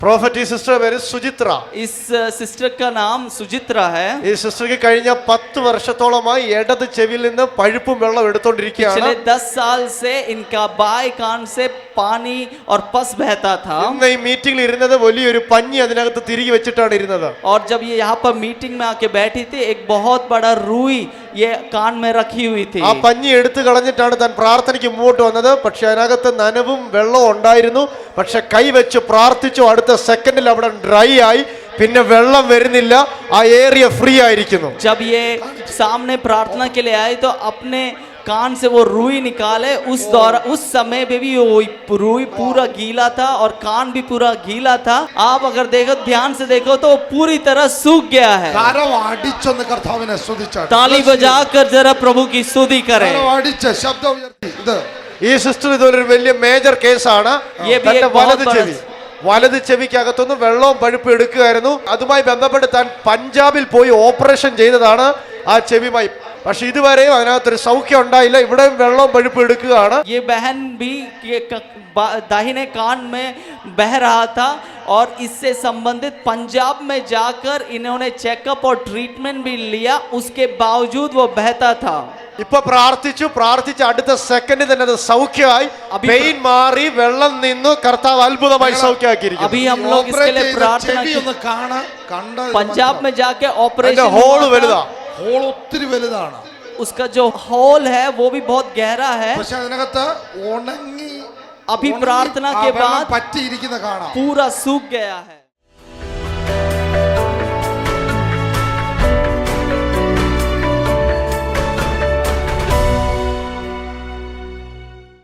Prophet ഈ sister പേര് സുചിത്ര इस सिस्टर का नाम सुचित्रा है ഈ സിസ്റ്റർക്ക് കഴിഞ്ഞ പത്ത് വർഷത്തോളമായി ഇടത് ചെവിയിൽ നിന്ന് പഴുപ്പും വെള്ളം എടുത്തോണ്ടിരിക്കുകയാണ് पिछले दस साल से इनका बाएं कान से पानी और पस बहता था ഇന്ന് ഈ മീറ്റിംഗിൽ ഇരുന്നത് വലിയൊരു പഞ്ഞി അതിനകത്ത് തിരികെ വെച്ചിട്ടാണ് ഇരുന്നത് और जब ये यहाँ पर मीटिंग में आके बैठी थी एक बहुत बड़ा रुई ये कान में रखी हुई थी ആ പഞ്ഞി എടുത്തു കളഞ്ഞിട്ടാണ് താൻ പ്രാർത്ഥനയ്ക്ക് മുമ്പോട്ട് വന്നത് പക്ഷെ അതിനകത്ത് നനവും വെള്ളവും ഉണ്ടായിരുന്നു പക്ഷെ കൈവച്ച് പ്രാർത്ഥിച്ചു അടുത്ത സെക്കൻഡിൽ അവിടെ ഡ്രൈ ആയി പിന്നെ വെള്ളം വരുന്നില്ല ആ ഏരിയ ഫ്രീ ആയിരിക്കുന്നു जब ये सामने प्रार्थना के लिए आए तो अपने कान से वो रुई निकाले उस दौरा उस समय पे भी वो रुई पूरा गीला था और कान भी पूरा गीला था आप अगर देखो ध्यान से देखो तो वो पूरी तरह सूख गया है കരം അടിച്ചൊന്ന് കർത്താവിനെ സ്തുതിച്ചാട്ടെ ताली बजाकर जरा प्रभु की स्तुति करें കരം അടിച്ച് ശബ്ദം ഉയർത്തി ഇത് ഈ സിസ്റ്റർ ഇതൊരു വലിയ മേജർ കേസാണ് ये भी തന്റെ एक बहुत വലത് बड़ा- ചെവി വലത് ചെവിക്കകത്തുനിന്ന് വെള്ളവും പഴുപ്പ് എടുക്കുകയായിരുന്നു അതുമായി ബന്ധപ്പെട്ട് താൻ പഞ്ചാബിൽ പോയി ഓപ്പറേഷൻ ചെയ്തതാണ് ആ ചെവിയുമായി പക്ഷെ ഇതുവരെയും അതിനകത്തൊരു സൗഖ്യം ഉണ്ടായില്ല ഇവിടെയും വെള്ളവും പഴുപ്പ് എടുക്കുകയാണ് ये बहन भी ये क- बा- दाहिने कान में बह रहा था और इससे संबंधित पंजाब में जाकर इन्होंने चेकअप और ट्रीटमेंट भी लिया उसके बावजूद वो बहता था ഇപ്പൊ പ്രാർത്ഥിച്ചു പ്രാർത്ഥിച്ച അടുത്ത സെക്കൻഡിൽ തന്നെ അത് സൗഖ്യമായി അഭി- പെയിൻ മാറി വെള്ളം നിന്നു കർത്താവ് അത്ഭുതമായി സൗഖ്യമാക്കിയിരിക്കുന്നു अभी हम लोग इसके ഓപ്പറേറ്റ് लिए ചെയ്ത प्रार्थना ചെവി की ഒന്ന് കാണാൻ കണ്ട पंजाब में जाके അതിന്റെ ऑपरेशन ഹോള് हुआ था। വലുതാ ഹോൾ ഒത്തിരി വലുതാണ് उसका जो होल है वो भी बहुत गहरा है പക്ഷെ അതിനകത്ത് ഉണങ്ങി അഭി ഉണങ്ങി പ്രാർത്ഥന ആ के വെള്ളം बाद പറ്റിയിരിക്കുന്ന കാണാം पूरा सूख गया है